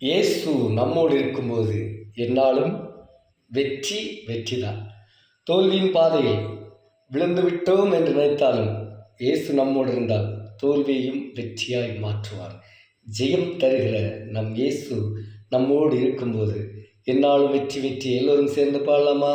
இயேசு நம்மோடு இருக்கும்போது என்னாலும் வெற்றி வெற்றி தான் தோல்வியின் பாதையில் விழுந்து விட்டோம் என்று நினைத்தாலும் இயேசு நம்மோடு இருந்தால் தோல்வியையும் வெற்றியாய் மாற்றுவார். ஜெயம் தருகிற நம் இயேசு நம்மோடு இருக்கும்போது என்னாலும் வெற்றி வெற்றி எல்லோரும் சேர்ந்து பாடலாமா?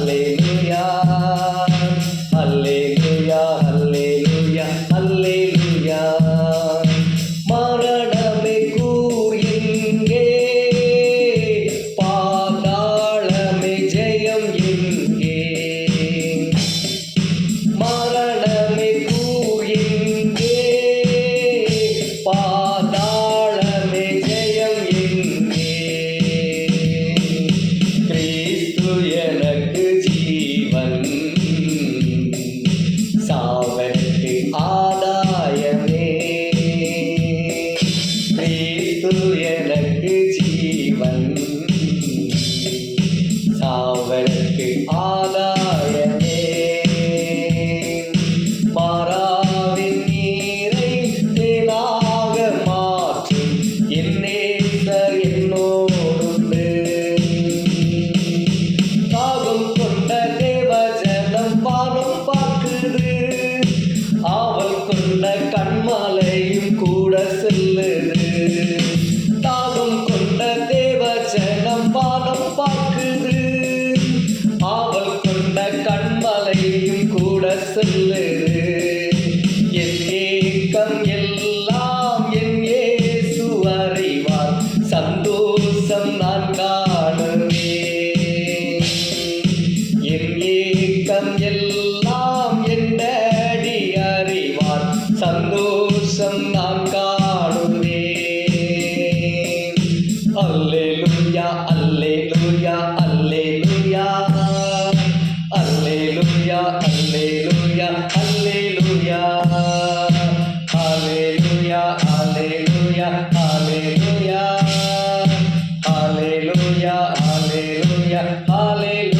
இருண்ட கண்மலையும் கூட செல்லுது என் ஏக்கம் எல்லாம் என் ஏசு அறிவார் சந்தோஷம் நான் Aleluia.